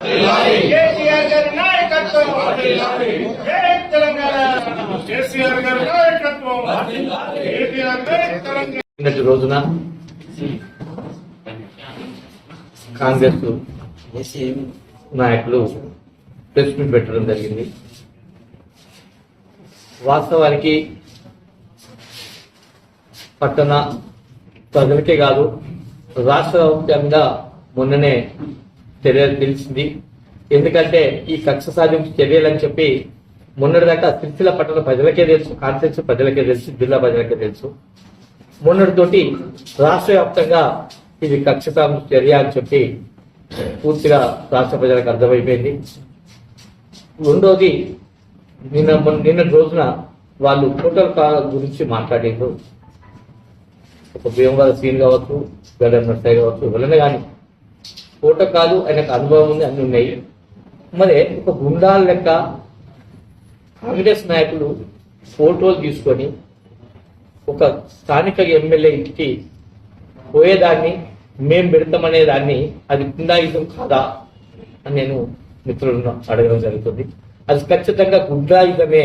కేసీఆర్ గారి నాయకత్వం. కేసీఆర్ గారి నాయకత్వం. కేటీఆర్ తెలంగాణ. రోజున కాంగ్రెస్ నాయకులు ప్రెస్ మీట్ పెట్టడం జరిగింది. వాస్తవానికి పట్టణ ప్రజలకే కాదు రాష్ట్ర వ్యాప్తంగా మొన్ననే చర్యలు తెలిసింది. ఎందుకంటే ఈ కక్ష సాధింపు అని చెప్పి మొన్నటిదాకా సిరిసిల్ల పట్టణ ప్రజలకే తెలుసు కాన్స్టిట్యూన్సీ ప్రజలకే తెలుసు జిల్లా ప్రజలకే తెలుసు. మొన్నటితోటి రాష్ట్ర వ్యాప్తంగా ఇది కక్ష సాధింపు చర్య అని చెప్పి పూర్తిగా రాష్ట్ర ప్రజలకు అర్థమైపోయింది. రెండోది నిన్న నిన్న రోజున వాళ్ళు టోటల్ కాల్ గురించి మాట్లాడిండ్రు. ఒక భీమవరం సీన్ కావచ్చు గడన్ నర్సయ్య కావచ్చు ఎవరైనా కానీ స్ఫోటకాలు ఆయనకు అనుభవం ఉంది అన్ని ఉన్నాయి. మరి ఒక గుండాల లెక్క కాంగ్రెస్ నాయకులు ఫోటోలు తీసుకొని ఒక స్థానిక ఎమ్మెల్యే ఇంటికి పోయేదాన్ని మేం పెడతామనే దాన్ని అది గుండాయుధం కాదా అని నేను మిత్రులను అడగడం జరుగుతుంది. అది ఖచ్చితంగా గుండాయుధమే.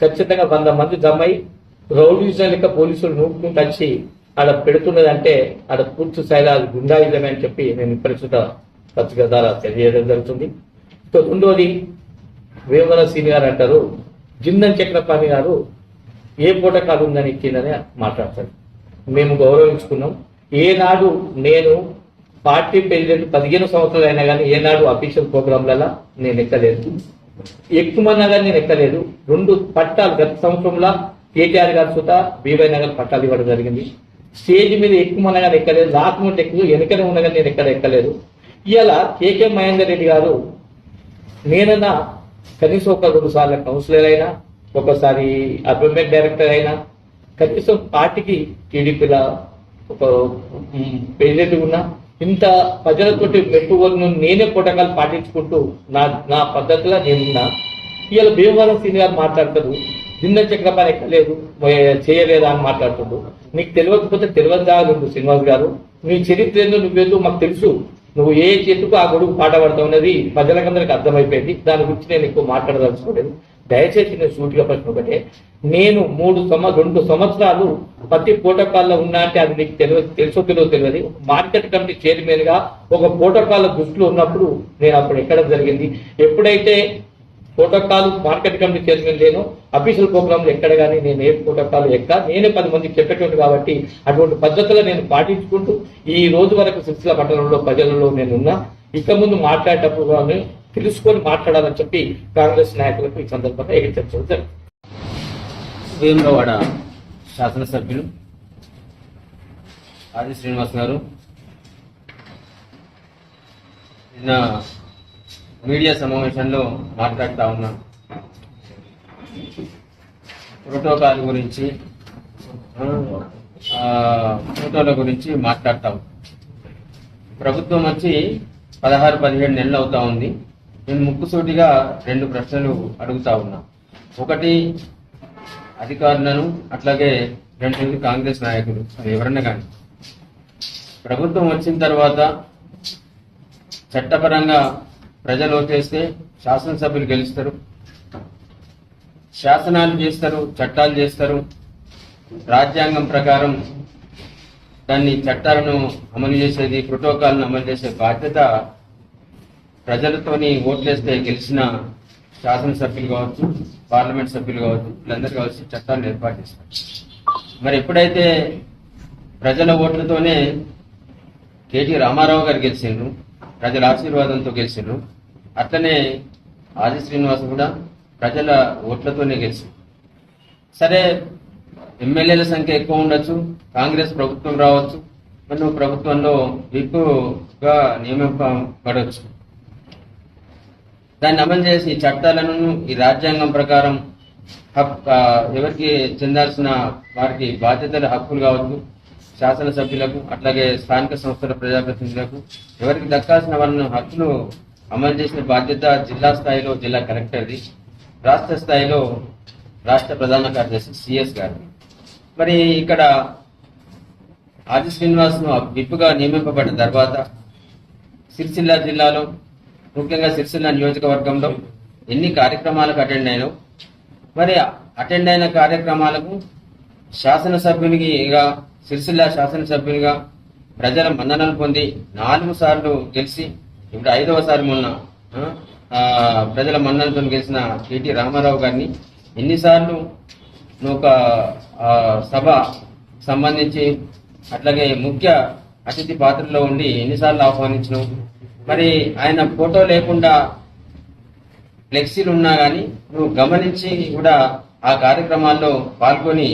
ఖచ్చితంగా వంద మంది జమ్మై రౌడీజం లెక్క పోలీసులు నూపుకుంటూ వచ్చి ఆడ పెడుతున్నదంటే ఆడ పూర్తి స్థాయిలో అది గుండాయుధమే అని చెప్పి నేను ప్రస్తుత పత్రిక ద్వారా తెలియజేయడం జరుగుతుంది. ఇక రెండోది వేమల సీని గారు అంటారు జిందన్ చక్రపాణి గారు ఏ పూట ఉందని ఇచ్చిందని మాట్లాడతారు మేము గౌరవించుకున్నాం. ఏనాడు నేను పార్టీ ప్రెసిడెంట్ పదిహేను సంవత్సరాలు అయినా కానీ ఏనాడు అఫీషియల్ ప్రోగ్రాంలలో నేను ఎక్కలేదు. ఎక్కువన్నా కానీ నేను ఎక్కలేదు. రెండు పట్టాలు గత సంవత్సరంలో కేటీఆర్ గారు సుత బీవై నగర్ పట్టాలు ఇవ్వడం జరిగింది. స్టేజ్ మీద ఎక్కువన్నా ఎక్కలేదు రాకముందు ఎక్కువ వెనుకనే ఉండగా నేను ఎక్కడ ఎక్కలేదు. ఇలా కేకే మహేందర్ రెడ్డి గారు నేనన్నా కనీసం ఒక రెండు సార్లు కౌన్సిలర్ అయినా ఒకసారి అపాయింట్మెంట్ డైరెక్టర్ అయినా కనీసం పార్టీకి టీడీపీలో ఒక ప్రెసిడెంట్ ఉన్నా ఇంత ప్రజలతోటి మెట్టుకోను నేనే పుటకాలు పాటించుకుంటూ నా నా పద్ధతిలో నేనున్నా ఇవాళ భీమవరం సీని గారు మాట్లాడతారు జింద చక్రపాణి ఎక్కలేదు చేయలేదా అని మాట్లాడుతుండ్రు నీకు తెలియకపోతే తెలియదు నువ్వు శ్రీనివాస్ గారు. నీ చరిత్ర ఏందో నువ్వేదో మాకు తెలుసు. నువ్వు ఏ చెట్టుకు ఆ గొడుగు పాట పడతావు అనేది ప్రజలకందరికి అర్థమైపోయింది. దాని గురించి నేను ఎక్కువ మాట్లాడదలుచుకోలేదు. దయచేసి నేను సూటిగా ప్రశ్న ఒకటే. నేను మూడు సంవ రెండు సంవత్సరాలు ప్రతి ప్రోటోకాల్లో ఉన్నా అంటే అది నీకు తెలియ తెలుసో తెలియదు తెలియదు. మార్కెట్ కమిటీ చైర్మన్గా ఒక ప్రోటోకాల్ దృష్టిలో ఉన్నప్పుడు నేను అప్పుడు ఎక్కడ జరిగింది. ఎప్పుడైతే ప్రోటోకాల్ మార్కెట్ కమిటీ చైర్మన్ లేను అఫీషియల్ ప్రోగ్రామ్ ఎక్కడ కానీ నేను ఏ ప్రోటోకాల్ ఎక్క నేనే పది మందికి చెప్పేటువంటి కాబట్టి అటువంటి పద్ధతులు నేను పాటించుకుంటూ ఈ రోజు వరకు సిరిసిల్ల పట్టణంలో ప్రజలలో నేను ఉన్నా ఇక ముందు మాట్లాడేటప్పుడు కానీ తెలుసుకొని మాట్లాడాలని చెప్పి కాంగ్రెస్ నాయకులకు ఈ సందర్భంగా హెచ్చరించడం జరుగుతుంది వేములవాడ శాసనసభ్యులు ఆది శ్రీనివాస్ గారు నిన్న మీడియా సమావేశంలో మాట్లాడుతూ ఉన్నా. ప్రోటోకాల్ గురించి ఫోటోల గురించి మాట్లాడతాం ప్రభుత్వం వచ్చి పదహారు పదిహేడు నెలలు అవుతా ఉంది. నేను ముక్కుసూటిగా రెండు ప్రశ్నలు అడుగుతా ఉన్నా. ఒకటి అధికారులను అట్లాగే రెండు కాంగ్రెస్ నాయకులు అది ఎవరన్నా కానీ. ప్రభుత్వం వచ్చిన తర్వాత చట్టపరంగా ప్రజలు ఓటేస్తే శాసనసభ్యులు గెలుస్తారు. శాసనాలు చేస్తారు చట్టాలు చేస్తారు. రాజ్యాంగం ప్రకారం దాన్ని చట్టాలను అమలు చేసేది ప్రోటోకాల్ను అమలు చేసే బాధ్యత ప్రజలతోని ఓట్లేస్తే గెలిచిన శాసనసభ్యులు కావచ్చు పార్లమెంట్ సభ్యులు కావచ్చు వీళ్ళందరూ కలిసి చట్టాలను ఏర్పాటు చేస్తారు. మరి ఎప్పుడైతే ప్రజల ఓట్లతోనే కేటీ రామారావు గారు గెలిచిండ్రు ప్రజల ఆశీర్వాదంతో గెలిచిండ్రు అట్లనే ఆది శ్రీనివాస్ కూడా ప్రజల ఓట్లతోనే గెలిచి సరే ఎమ్మెల్యేల సంఖ్య ఎక్కువ ఉండొచ్చు కాంగ్రెస్ ప్రభుత్వం రావచ్చు మరి నువ్వు ప్రభుత్వంలో విప్పుగా నియమింపబడవచ్చు దాన్ని అమలు చేసి ఈ చట్టాలను ఈ రాజ్యాంగం ప్రకారం హక్ ఎవరికి చెందాల్సిన వారికి బాధ్యతల హక్కులు కావచ్చు శాసనసభ్యులకు అట్లాగే స్థానిక సంస్థల ప్రజాప్రతినిధులకు ఎవరికి దక్కాల్సిన వాళ్ళ హక్కులు అమలు చేసిన బాధ్యత జిల్లా స్థాయిలో జిల్లా కలెక్టర్ది. రాష్ట్ర స్థాయిలో రాష్ట్ర ప్రధాన కార్యదర్శి సిఎస్ గారు మరి ఇక్కడ ఆది శ్రీనివాస్ను విప్పుగా నియమింపబడిన తర్వాత సిరిసిల్ల జిల్లాలో ముఖ్యంగా సిరిసిల్ల నియోజకవర్గంలో ఎన్ని కార్యక్రమాలకు అటెండ్ అయినావు మరి అటెండ్ అయిన కార్యక్రమాలకు శాసనసభ్యునిగా సిరిసిల్ల శాసనసభ్యునిగా ప్రజల మన్ననలు పొంది నాలుగు సార్లు గెలిచి ఇప్పుడు ఐదవసారి మొన్న ప్రజల మన్ననతో గెలిచిన కేటీ రామారావు గారిని ఎన్నిసార్లు నువ్వు ఒక సభ సంబంధించి అట్లాగే ముఖ్య అతిథి పాత్రలో ఉండి ఎన్నిసార్లు ఆహ్వానించినావు మరి ఆయన ఫోటో లేకుండా ఫ్లెక్సీలు ఉన్నా కానీ నువ్వు గమనించి కూడా ఆ కార్యక్రమాల్లో పాల్గొని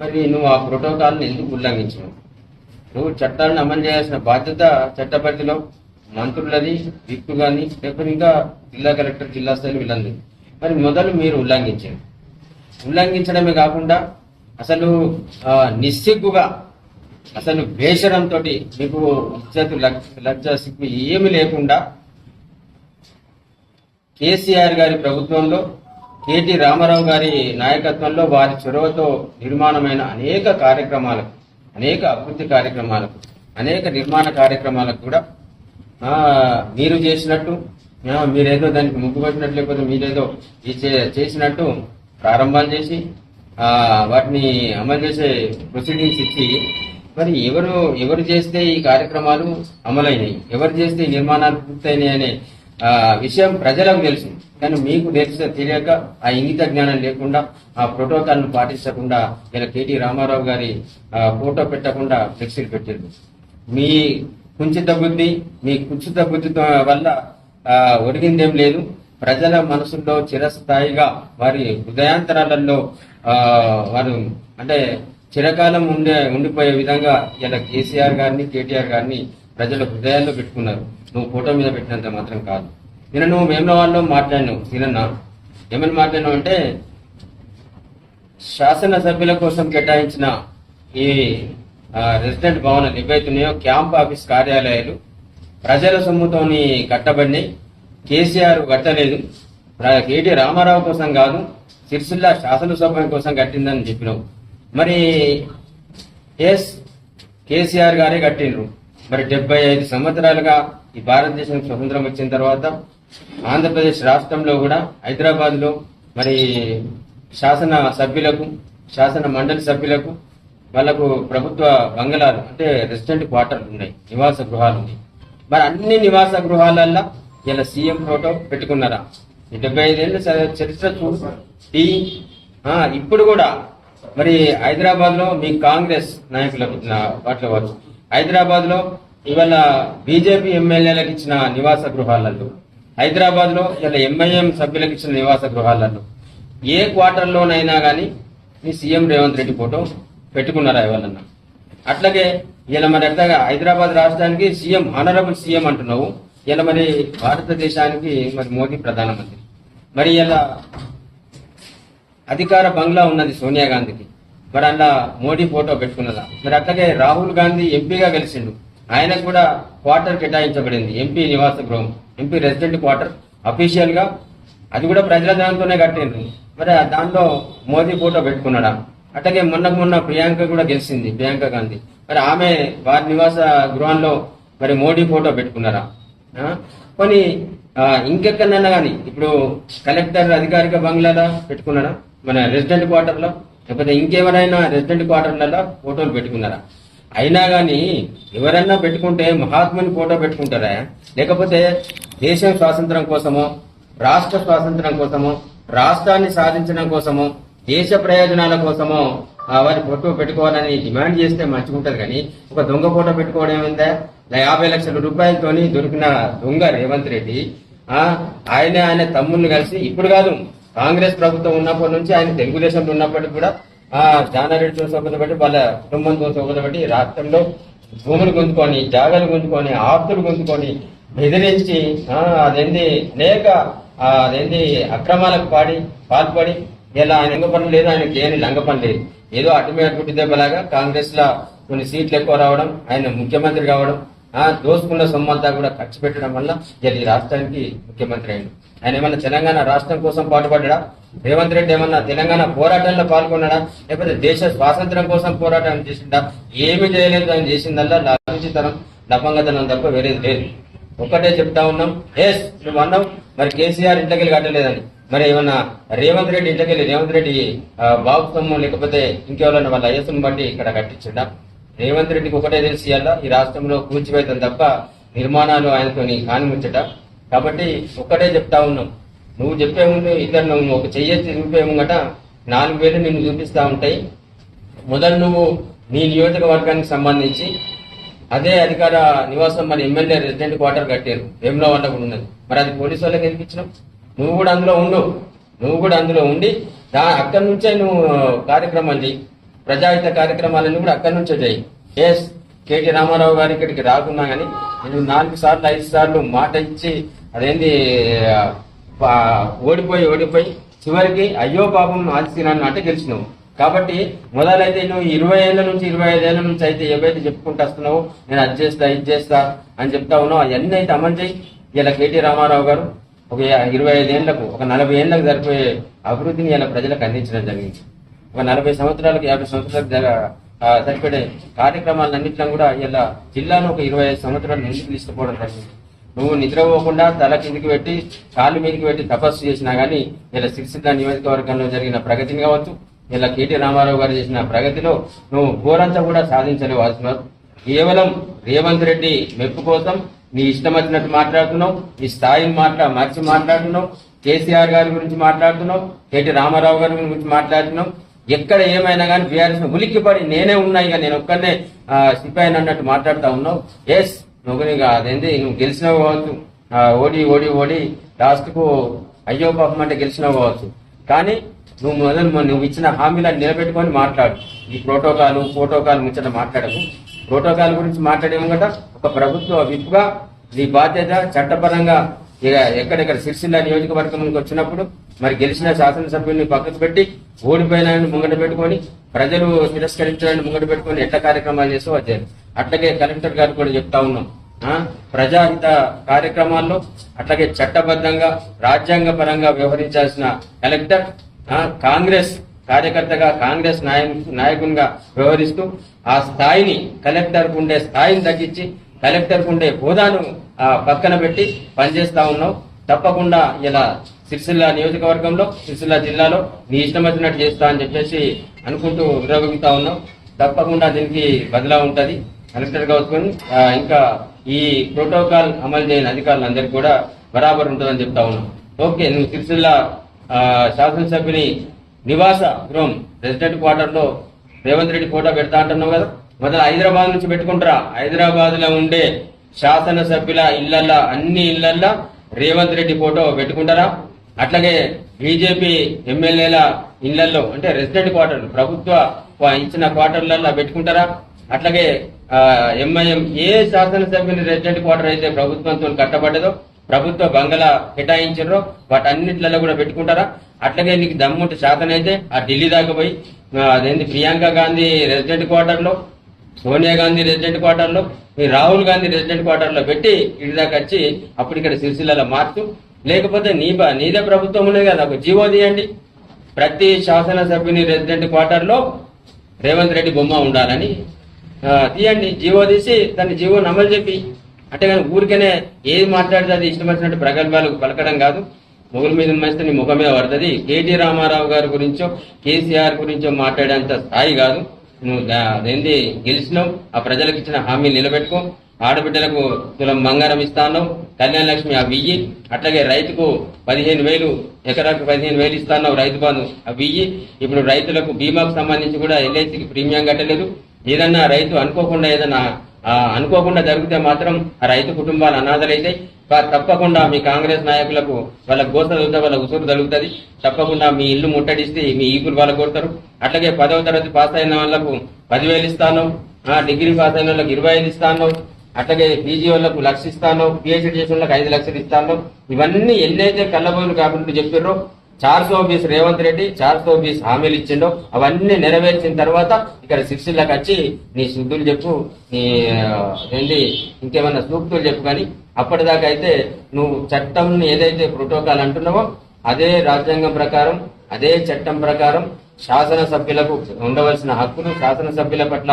మరి నువ్వు ఆ ప్రోటోకాల్ని ఎందుకు ఉల్లంఘించను నువ్వు చట్టాలను అమలు చేయాల్సిన బాధ్యత చట్టపరిధిలో మంత్రులది విప్పు కానీ లేకపోతే ఇంకా జిల్లా కలెక్టర్ జిల్లా స్థాయిలో వీళ్ళంది మరి మొదలు మీరు ఉల్లంఘించారు. ఉల్లంఘించడమే కాకుండా అసలు నిస్సిగ్గుగా అసలు బేషరంతో మీకు ఇజ్జతు లజ్జ సిగ్గు ఏమి లేకుండా కేసీఆర్ గారి ప్రభుత్వంలో కేటీ రామారావు గారి నాయకత్వంలో వారి చొరవతో నిర్మాణమైన అనేక కార్యక్రమాలకు అనేక అభివృద్ధి కార్యక్రమాలకు అనేక నిర్మాణ కార్యక్రమాలకు కూడా మీరు చేసినట్టు మీరేదో దానికి ముగ్గు పెట్టినట్టు లేకపోతే మీరేదో ఈ చే- చేసినట్టు ప్రారంభాలు చేసి వాటిని అమలు చేసే ప్రొసీడింగ్స్ ఇచ్చి మరి ఎవరు ఎవరు చేస్తే ఈ కార్యక్రమాలు అమలైనవి ఎవరు చేస్తే ఈ నిర్మాణాలు పూర్తయినాయి అనే విషయం ప్రజలకు తెలుసు. కానీ మీకు తెలిసే తెలియక ఆ ఇంగిత జ్ఞానం లేకుండా ఆ ప్రోటోకాల్ను పాటించకుండా ఇలా కేటీ రామారావు గారి ఫోటో పెట్టకుండా ఫ్లెక్సీలు పెట్టారు మీ కుంచిత బుద్ధి మీ కుంచిత బుద్ధి వల్ల ఒరిగిందేం లేదు. ప్రజల మనసుల్లో చిరస్థాయిగా వారి హృదయాంతరాలలో ఆ, వారు అంటే చిరకాలం ఉండే ఉండిపోయే విధంగా ఇలా కేసీఆర్ గారిని కేటీఆర్ గారిని ప్రజల హృదయాల్లో పెట్టుకున్నారు. నువ్వు ఫోటో మీద పెట్టినంత మాత్రం కాదు. నిన్న నువ్వు మేమల వాళ్ళు మాట్లాడినావు నిన్న ఏమని మాట్లాడినావు అంటే శాసనసభ్యుల కోసం కేటాయించిన ఈ రెసిడెంట్ భవనాలు ఏవైతున్నాయో క్యాంప్ ఆఫీస్ కార్యాలయాలు ప్రజల సొమ్ముతోని కట్టబడినాయి. కేసీఆర్ కట్టలేదు కేటీ రామారావు కోసం కాదు సిరిసిల్ల శాసనసభ కోసం కట్టిందని చెప్పినావు. మరి ఎస్ కేసీఆర్ గారే కట్టిండ్రు. మరి డెబ్బై ఐదు సంవత్సరాలుగా ఈ భారతదేశం స్వతంత్రం వచ్చిన తర్వాత ఆంధ్రప్రదేశ్ రాష్ట్రంలో కూడా హైదరాబాద్లో మరి శాసన సభ్యులకు శాసన మండలి సభ్యులకు వాళ్ళకు ప్రభుత్వ బంగళాలు అంటే రెసిడెంట్ క్వార్టర్లు ఉన్నాయి నివాస గృహాలు ఉన్నాయి. మరి అన్ని నివాస గృహాలల్లో ఇలా సీఎం ఫోటో పెట్టుకున్నారా? డెబ్బై ఐదేళ్ళు చరిత్ర చూసి ఆ, ఇప్పుడు కూడా మరి హైదరాబాద్లో మీ కాంగ్రెస్ నాయకులకు ఇచ్చిన వాటిలో వారు. హైదరాబాద్లో ఇవాళ బీజేపీ ఎమ్మెల్యేలకు ఇచ్చిన నివాస గృహాలలో హైదరాబాద్లో ఇలా ఎంఐఎం సభ్యులకు ఇచ్చిన నివాస గృహాలలో ఏ క్వార్టర్లోనైనా కానీ మీ సీఎం రేవంత్ రెడ్డి ఫోటో పెట్టుకున్నారా ఎవరన్నా? అట్లాగే ఇలా మరి ఎట్లాగా హైదరాబాద్ రాష్ట్రానికి సీఎం ఆనరబుల్ సీఎం అంటున్నావు. ఇలా మరి భారతదేశానికి మరి మోదీ ప్రధానమంత్రి. మరి ఇలా అధికార బంగ్లా ఉన్నది సోనియా గాంధీకి. మరి అలా మోడీ ఫోటో పెట్టుకున్నదా? మరి అట్లాగే రాహుల్ గాంధీ ఎంపీగా గెలిచిండు. ఆయనకు కూడా క్వార్టర్ కేటాయించబడింది. ఎంపీ నివాస గృహం ఎంపీ రెసిడెంట్ క్వార్టర్ అఫీషియల్గా అది కూడా ప్రజల దానితోనే కట్టిండ్రు. మరి దానిలో మోదీ ఫోటో పెట్టుకున్నాడా? అట్లాగే మొన్నకు మొన్న ప్రియాంక కూడా గెలిచింది ప్రియాంక గాంధీ. మరి ఆమె వారి నివాస గృహంలో మరి మోడీ ఫోటో పెట్టుకున్నారా? కొన్ని ఇంకెక్కడన్నా కానీ ఇప్పుడు కలెక్టర్ అధికారిక బంగ్లాలో పెట్టుకున్నారా? మన రెసిడెంట్ క్వార్టర్లో? లేకపోతే ఇంకెవరైనా రెసిడెంట్ క్వార్టర్లలో ఫోటోలు పెట్టుకున్నారా? అయినా కానీ ఎవరైనా పెట్టుకుంటే మహాత్ముని ఫోటో పెట్టుకుంటారా? లేకపోతే దేశం స్వాతంత్రం కోసమో రాష్ట్ర స్వాతంత్రం కోసమో రాష్ట్రాన్ని సాధించడం కోసమో దేశ ప్రయోజనాల కోసమో వారి ఫోటో పెట్టుకోవాలని డిమాండ్ చేస్తే మంచిగుంటది కానీ ఒక దొంగ ఫోటో పెట్టుకోవడం ఏమైందా యాభై లక్షల రూపాయలతోని దొరికిన దొంగ రేవంత్ రెడ్డి ఆయన ఆయన తమ్ముళ్ళు కలిసి ఇప్పుడు కాదు కాంగ్రెస్ ప్రభుత్వం ఉన్నప్పటి నుంచి ఆయన తెలుగుదేశంలో ఉన్నప్పటికీ కూడా ఆ జానారెడ్డితో సోపత బట్టి వాళ్ళ కుటుంబంతో సోపత బట్టి రాష్ట్రంలో భూములు గుంజుకొని జాగాలు గుంజుకొని ఆస్తులు గుంజుకొని బెదిరించి ఆ, అదేంది అనేక ఆ, అదేంది అక్రమాలకు పాడి పాల్పడి ఇలా ఆయన లంగ లేదు ఆయనకి ఏమి లంగ పని లేదు. ఏదో అటుమేట గుడ్డి దెబ్బలాగా కాంగ్రెస్లో కొన్ని సీట్లు ఎక్కువ రావడం ఆయన ముఖ్యమంత్రి కావడం ఆ దోసుకున్న సొమ్మంతా కూడా ఖర్చు పెట్టడం వల్ల ఈ రాష్ట్రానికి ముఖ్యమంత్రి అయింది ఆయన ఏమన్నా తెలంగాణ రాష్ట్రం కోసం పాటుపడ్డా రేవంత్ రెడ్డి ఏమన్నా తెలంగాణ పోరాటంలో పాల్గొన్నాడా? లేకపోతే దేశ స్వాతంత్రం కోసం పోరాటం చేసిండా? ఏమి చేయలేదు ఆయన చేసిందల్లా లాభించితనం లభంగతనం తప్ప వేరేది లేదు. ఒక్కటే చెప్తా ఉన్నాం. ఎస్ నువ్వు అన్నావు. మరి కేసీఆర్ ఇంట్లోకి కట్టలేదని మరి ఏమన్నా రేవంత్ రెడ్డి ఇంట్లోకి రేవంత్ రెడ్డి బాబు సొమ్ము లేకపోతే ఇంకెవరన్నా వాళ్ళ అయ్యసుని బట్టి ఇక్కడ కట్టించిండా? రేవంత్ రెడ్డికి ఒకటే తెలిసి ఈ రాష్ట్రంలో కూల్చివేతం తప్ప నిర్మాణాలు ఆయనతో కానిముచ్చట. కాబట్టి ఒక్కటే చెప్తా ఉన్నాం. నువ్వు చెప్పే ముందు ఇద్దరు నువ్వు ఒక చెయ్యెత్తి చూపే ముంగట నాలుగు వేలు నిన్ను చూపిస్తా ఉంటాయి. మొదలు నువ్వు నీ నియోజకవర్గానికి సంబంధించి అదే అధికార నివాసం మన ఎమ్మెల్యే రెసిడెంట్ క్వార్టర్ కట్టారు. వేములవాడ కూడా ఉన్నది. మరి అది పోలీసు వాళ్ళకి ఎందుకు నువ్వు కూడా అందులో ఉండు. నువ్వు కూడా అందులో ఉండి దా అక్కడి నుంచే నువ్వు కార్యక్రమాలు చేయి ప్రజాహిత కార్యక్రమాలన్నీ కూడా అక్కడి నుంచే చేయి ఎస్ కేటీ రామారావు గారి ఇక్కడికి రాకున్నా కానీ నేను నాలుగు సార్లు ఐదు సార్లు మాట ఇచ్చి అదేంది పా- ఓడిపోయి ఓడిపోయి చివరికి అయ్యో పాపం ఆదిశీనాన్ని అంటే గెలిచినావు. కాబట్టి మొదలైతే నువ్వు ఇరవై ఏళ్ళ నుంచి ఇరవై ఐదు నుంచి అయితే ఏవైతే చెప్పుకుంటూ వస్తున్నావు నేను అది చేస్తా ఇది చేస్తా అని చెప్తా ఉన్నావు అవన్నీ అయితే అమలు చేయి ఇలా కేటీ రామారావు గారు ఒక ఇరవై ఐదు ఏళ్ళకు ఒక నలభై ఏళ్ళకు సరిపోయే అభివృద్ధిని ఇలా ప్రజలకు అందించడం జరిగింది. ఒక నలభై సంవత్సరాలకు యాభై సంవత్సరాలకు సరిపడే కార్యక్రమాలన్నింటిలో కూడా ఇలా జిల్లాను ఒక ఇరవై ఐదు సంవత్సరాలు ముందుకు తీసుకుపోవడం జరిగింది. నువ్వు నిద్రపోకుండా తల కిందికి పెట్టి కాలు మీదకి పెట్టి తపస్సు చేసినా గానీ ఇలా సిరిసిల్ల నియోజకవర్గంలో జరిగిన ప్రగతిని కావచ్చు ఇలా కేటీ రామారావు గారు చేసిన ప్రగతిలో నువ్వు ఘోరంతా కూడా సాధించలేవు కేవలం రేవంత్ రెడ్డి మెప్పు కోసం నీ ఇష్టం వచ్చినట్టు మాట్లాడుతున్నావు నీ స్థాయిని మాట్లా మర్చి మాట్లాడుతున్నావు కేసీఆర్ గారి గురించి మాట్లాడుతున్నావు కేటీ రామారావు గారి గురించి మాట్లాడుతున్నావు ఎక్కడ ఏమైనా కానీ బీఆర్ఎస్ ఉలిక్కిపడి నేనే ఉన్నా ఇక నేను ఒక్కనే సిపాయిని అన్నట్టు మాట్లాడుతా ఉన్నావు. ఎస్ నువ్వు అదేంది నువ్వు గెలిచినావు కావచ్చు ఓడి ఓడి ఓడి లాస్ట్కు అయ్యో పాపం అంటే గెలిచినావు కావచ్చు. కానీ నువ్వు మొదలు నువ్వు ఇచ్చిన హామీలను నిలబెట్టుకొని మాట్లాడు. ఈ ప్రోటోకాల్ ప్రోటోకాల్ ముచ్చట మాట్లాడకు. ప్రోటోకాల్ గురించి మాట్లాడే కదా ఒక ప్రభుత్వ విప్గా నీ బాధ్యత చట్టపరంగా ఇక ఎక్కడెక్కడ సిరిసిల్ల నియోజకవర్గంకి వచ్చినప్పుడు మరి గెలిచిన శాసనసభ్యుల్ని పక్కకు పెట్టి ఓడిపోయిన ముంగట పెట్టుకొని ప్రజలు తిరస్కరించడానికి ముంగట పెట్టుకొని ఎట్ట కార్యక్రమాలు చేస్తూ వచ్చారు అట్లాగే కలెక్టర్ గారు కూడా చెప్తా ఉన్నాం. ప్రజాహిత కార్యక్రమాల్లో అట్లాగే చట్టబద్ధంగా రాజ్యాంగ పరంగా వ్యవహరించాల్సిన కలెక్టర్ కాంగ్రెస్ కార్యకర్తగా కాంగ్రెస్ నాయ నాయకునిగా వ్యవహరిస్తూ ఆ స్థాయిని కలెక్టర్ ఉండే స్థాయిని తగ్గించి కలెక్టర్ ఉండే హోదాను పక్కన పెట్టి పనిచేస్తా ఉన్నాం. తప్పకుండా ఇలా సిరిసిల్ల నియోజకవర్గంలో సిరిసిల్ల జిల్లాలో నీ ఇష్టం వచ్చినట్టు చేస్తా అని చెప్పేసి అనుకుంటూ విరగొగుతా ఉన్నాం. తప్పకుండా దీనికి బదిలా ఉంటుంది. కలెక్టర్ కావచ్చు ఇంకా ఈ ప్రోటోకాల్ అమలు చేయని అధికారులందరికీ కూడా బరాబర్ ఉంటుందని చెప్తా ఉన్నాం. ఓకే నువ్వు సిరిసిల్ల శాసనసభ్యుని నివాస గృహం రెసిడెంట్ క్వార్టర్లో రేవంత్ రెడ్డి ఫోటో పెడతా అంటున్నావు కదా? మొదలు హైదరాబాద్ నుంచి పెట్టుకుంటారా? హైదరాబాద్లో ఉండే శాసనసభ్యుల ఇళ్ళల్లో అన్ని ఇళ్ళల్లో రేవంత్ రెడ్డి ఫోటో పెట్టుకుంటారా? అట్లాగే బీజేపీ ఎమ్మెల్యేల ఇళ్ళలో అంటే రెసిడెంట్ క్వార్టర్ ప్రభుత్వ ఇచ్చిన క్వార్టర్లలో పెట్టుకుంటారా? అట్లాగే ఎంఐఎం ఏ శాసనసభ్యుని రెసిడెంట్ క్వార్టర్ అయితే ప్రభుత్వంతో కట్టబడ్డదో ప్రభుత్వ బంగళా కేటాయించారో వాటన్నిట్లలో కూడా పెట్టుకుంటారా? అట్లాగే నీకు దమ్ముంటే శాతనైతే ఆ ఢిల్లీ దాకా పోయి అదేంటి ప్రియాంక గాంధీ రెసిడెంట్ క్వార్టర్లో సోనియా గాంధీ రెసిడెంట్ క్వార్టర్లో మీ రాహుల్ గాంధీ రెసిడెంట్ క్వార్టర్లో పెట్టి ఇటు దాకా వచ్చి అప్పుడు ఇక్కడ సిరిసిల్లలో మార్చు. లేకపోతే నీ బ- నీదే ప్రభుత్వం ఉన్నది కదా ఒక జీవో తీయండి. ప్రతి శాసనసభ్యుని రెసిడెంట్ క్వార్టర్లో రేవంత్ రెడ్డి బొమ్మ ఉండాలని తీయండి. జీవో తీసి దాన్ని జీవో అమలు చెప్పి అంటే కానీ ఊరికనే ఏది మాట్లాడితే అది ఇష్టం వచ్చినట్టు ప్రగల్భాలు పలకడం కాదు. మొగుల మీద మస్తే నీ ముఖం మీద పడుతుంది కేటీ రామారావు గారి గురించో కేసీఆర్ గురించో మాట్లాడేంత స్థాయి కాదు. నువ్వు అదేంది గెలిచినావు. ఆ ప్రజలకు ఇచ్చిన హామీ నిలబెట్టుకో. ఆడబిడ్డలకు తులం బంగారం ఇస్తాను కళ్యాణ లక్ష్మి ఆ వెయ్యి. అట్లాగే రైతుకు పదిహేను వేలు ఎకరాకు పదిహేను వేలు ఇస్తాను రైతు బంధు ఆ వెయ్యి. ఇప్పుడు రైతులకు బీమాకు సంబంధించి కూడా ఎల్ఐసికి ప్రీమియం కట్టలేదు. ఏదన్నా రైతు అనుకోకుండా ఏదన్నా అనుకోకుండా జరిగితే మాత్రం ఆ రైతు కుటుంబాలు అనాథలైతాయి తప్పకుండా మీ కాంగ్రెస్ నాయకులకు వాళ్ళ గోస తగులుతా వాళ్ళ ఉసురు తగ్గుతుంది తప్పకుండా మీ ఇల్లు ముట్టడిస్తే మీ ఈపులు వాళ్ళ కొడతారు. అట్లాగే పదవ తరగతి పాస్ అయిన వాళ్ళకు పదివేలు ఇస్తాను. డిగ్రీ పాస్ అయిన వాళ్ళకి ఇరవై ఐదు ఇస్తాను. అట్లాగే పీజీ వాళ్ళకు లక్ష ఇస్తాను. పిహెచ్డీ చేసిన వాళ్ళకి ఐదు లక్షలు ఇస్తాను. ఇవన్నీ ఎన్నైతే కళ్ళబోలు కాబట్టి చెప్పారో చార్స్ బీస్ రేవంత్ రెడ్డి చార్స్ బీస్ హామీలు ఇచ్చిండో అవన్నీ నెరవేర్చిన తర్వాత ఇక్కడ శిక్షలకు వచ్చి నీ శుద్ధులు చెప్పు నీ ఏంటి ఇంకేమన్నా సూక్తులు చెప్పు కానీ అప్పటిదాకా అయితే నువ్వు చట్టం ఏదైతే ప్రోటోకాల్ అంటున్నావో అదే రాజ్యాంగం ప్రకారం అదే చట్టం ప్రకారం శాసనసభ్యులకు ఉండవలసిన హక్కులు శాసనసభ్యుల పట్ల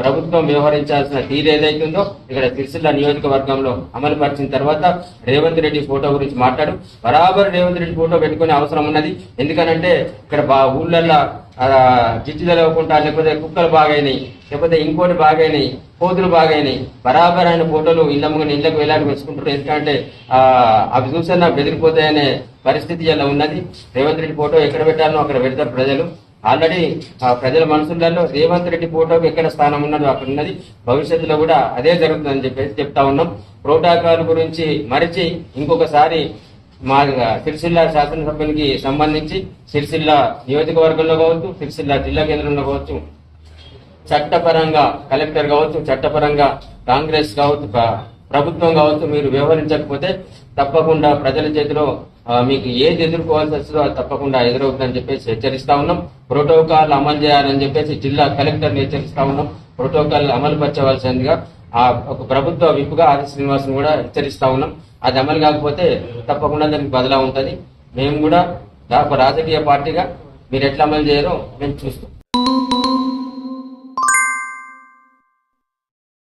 ప్రభుత్వం వ్యవహరించాల్సిన తీరు ఏదైతుందో ఇక్కడ సిరిసిల్ల నియోజకవర్గంలో అమలు పరిచిన తర్వాత రేవంత్ రెడ్డి ఫోటో గురించి మాట్లాడు. బరాబర్ రేవంత్ రెడ్డి ఫోటో పెట్టుకునే అవసరం ఉన్నది. ఎందుకనంటే ఇక్కడ బా ఊళ్ళల్లో ఆ, తెలవకుండా లేకపోతే కుక్కలు బాగైనాయి లేకపోతే ఇంకోటి బాగైనాయి కోతులు బాగైనాయి. బరాబర్ ఆయన ఫోటోలు ఇళ్ళ ముందు ఇళ్ళకు వేలాడి వేసుకుంటారు ఎందుకంటే అవి చూసినా బెదిరిపోతాయనే పరిస్థితి ఇలా ఉన్నది. రేవంత్ రెడ్డి ఫోటో ఎక్కడ పెట్టాలో అక్కడ పెడతారు ప్రజలు. ఆల్రెడీ ఆ ప్రజల మనసులలో రేవంత్ రెడ్డి ఫోటోకి ఎక్కడ స్థానం ఉన్నదో అక్కడ ఉన్నది. భవిష్యత్తులో కూడా అదే జరుగుతుందని చెప్పేసి చెప్తా ఉన్నాం. ప్రోటోకాల్ గురించి మరిచి ఇంకొకసారి మా సిరిసిల్ల శాసనసభ్యునికి సంబంధించి సిరిసిల్ల నియోజకవర్గంలో కావచ్చు సిరిసిల్ల జిల్లా కేంద్రంలో కావచ్చు చట్టపరంగా కలెక్టర్ కావచ్చు చట్టపరంగా కాంగ్రెస్ కావచ్చు ప్రభుత్వం కావచ్చు మీరు వ్యవహరించకపోతే తప్పకుండా ప్రజల చేతిలో మీకు ఏది ఎదుర్కోవాల్సి వస్తుందో అది తప్పకుండా ఎదురవుతుందని చెప్పేసి హెచ్చరిస్తా ఉన్నాం. ప్రోటోకాల్ అమలు చేయాలని చెప్పేసి జిల్లా కలెక్టర్ని హెచ్చరిస్తా ఉన్నాం. ప్రోటోకాల్ అమలు పరచవలసిందిగా ఆ ఒక ప్రభుత్వ విప్పుగా ఆది శ్రీనివాసన్ కూడా హెచ్చరిస్తా ఉన్నాం. అది అమలు కాకపోతే తప్పకుండా దానికి బదలా ఉంటుంది. మేము కూడా ఒక రాజకీయ పార్టీగా మీరు ఎట్లా అమలు చేయరో మేము చూస్తాం.